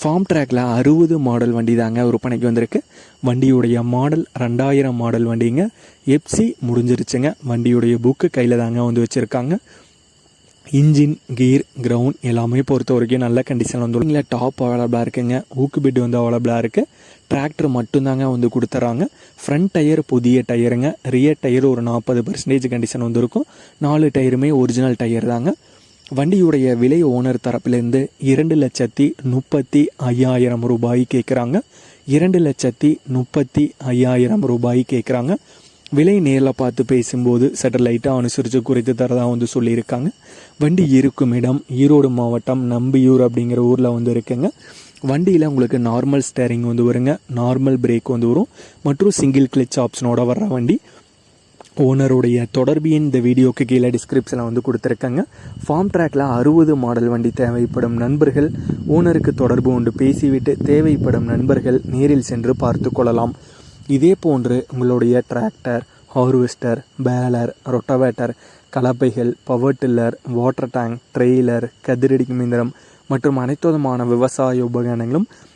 Form ட்ராக்ல அறுபது model வண்டி தாங்க விற்பனைக்கு வந்திருக்கு. வண்டியுடைய மாடல் ரெண்டாயிரம் மாடல் வண்டிங்க. எப்சி முடிஞ்சிருச்சுங்க. வண்டியுடைய புக்கு கையில் தாங்க வந்து வச்சுருக்காங்க. இன்ஜின் கீர் கிரவுண்ட் எல்லாமே பொறுத்த வரைக்கும் நல்ல கண்டிஷன் வந்து இல்லை டாப் அவைலபிளாக இருக்குங்க. ஊக்கு பெட் வந்து அவைலபிளாக இருக்குது டிராக்டர் மட்டும்தாங்க வந்து கொடுத்துறாங்க. ஃப்ரண்ட் டயர் புதிய டயருங்க ரியர் டயர் ஒரு நாற்பது பர்சன்டேஜ் கண்டிஷன் வந்து இருக்கும் நாலு டயருமே ஒரிஜினல் டயர் தாங்க. வண்டியுடைய விலை ஓனர் தரப்பிலிருந்து இரண்டு லட்சத்தி முப்பத்தி ஐயாயிரம் ரூபாய் கேட்குறாங்க இரண்டு லட்சத்தி முப்பத்தி ஐயாயிரம் ரூபாய் கேட்குறாங்க விலை நேரில் பார்த்து பேசும்போது சேட்டலைட்டாக அனுசரித்து குறைத்து தரதாக வந்து சொல்லியிருக்காங்க. வண்டி இருக்கும் இடம் ஈரோடு மாவட்டம் நம்பியூர் அப்படிங்கிற ஊரில் வந்து இருக்குங்க. வண்டியில் உங்களுக்கு நார்மல் ஸ்டேரிங் வந்து வருங்க. நார்மல் பிரேக் வந்து வரும். மற்றும் சிங்கிள் கிளச் ஆப்ஷனோட வர்ற வண்டி. ஓனருடைய தொடர்பு இந்த வீடியோக்கு கீழே டிஸ்கிரிப்ஷனில் வந்து கொடுத்துருக்காங்க. ஃபார்ம் ட்ராக்ல அறுபது மாடல் வண்டி தேவைப்படும் நண்பர்கள் ஓனருக்கு தொடர்பு கொண்டு பேசிவிட்டு தேவைப்படும் நண்பர்கள் நேரில் சென்று பார்த்து கொள்ளலாம். இதே போன்று உங்களுடைய tractor harvester baler rotavator கலப்பைகள் power tiller water tank trailer கதிரடி மிந்திரம் மற்றும் அனைத்து விதமான விவசாய உபகரணங்களும்